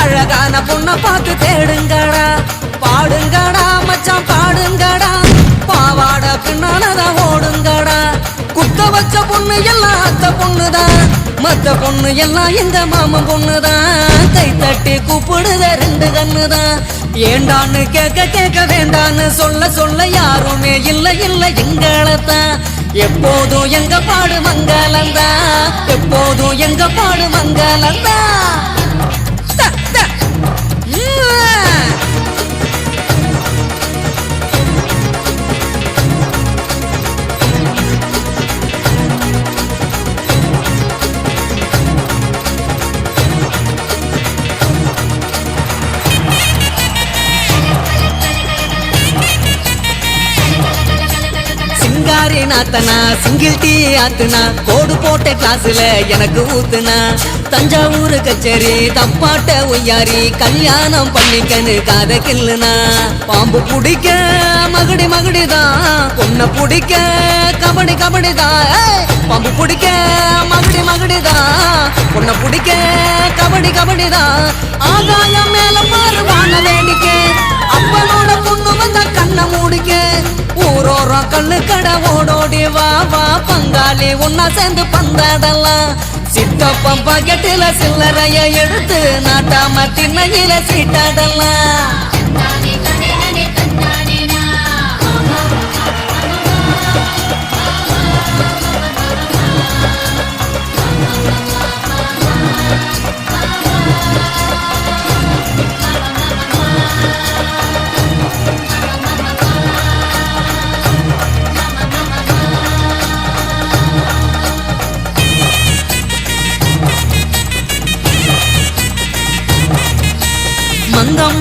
அழகான பொண்ண பார்த்து தேடுங்கடா. பாடுங்கடா மச்சான் பாடுங்கடா. பாவாட பின்னாலதான் ஓடுங்கடா. குத்த வச்ச பொண்ணு எல்லாம் பொண்ணுதான். மத்த பொண்ணு எல்லாம் இந்த மாமன் பொண்ணுதான். கை தட்டி கூப்பிடுத ரெண்டு கண்ணுதான். ஏண்டான்னு கேட்க கேட்க வேண்டான்னு சொல்ல சொல்ல யாருமே இல்லை இல்லை எங்களத்தான். எப்போதும் எங்க பாடு மங்களந்தா எப்போதும் எங்க பாடு மங்களந்தா Yeah! நாத்தனா சிங்கிள் டீ ஆத்துனா கோடு போட்ட கிளாஸ்ல எனக்கு ஊத்துனா. தஞ்சாவூர் கச்சேரி தப்பாட்ட ஒய்யாரி கல்யாணம் பண்ணிக்கன்னு காத கில்லுனா பாம்பு பிடிக்க மகுடி மகுடிதான் பொண்ணை பிடிக்க கபடி கபடிதான் பாம்பு பிடிக்க மகுடி மகுடிதான் பொண்ணை பிடிக்க கபடி கபடிதான் ஆகாயம் மேல பாரு பங்காளி ஒன்னா சேர்ந்து பந்தாடலாம் சித்தப்பம் பாக்கெட்டில சில்லறைய எடுத்து நாட்டாம திண்ணையில சீட்டாடலாம்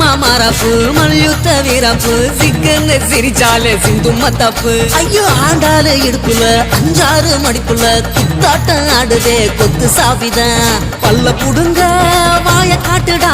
அம்மா மாறாப்பு மல்யுத்த வீரப்பு சிக்கன்னு சிரிச்சாலே சிந்தும்ம தப்பு ஐயோ ஆண்டால இடுப்புல அஞ்சாறு மடிப்புல குத்தாட்டம் ஆடுதே கொத்து சாவிதான். பல்ல புடுங்க வாய காட்டுடா.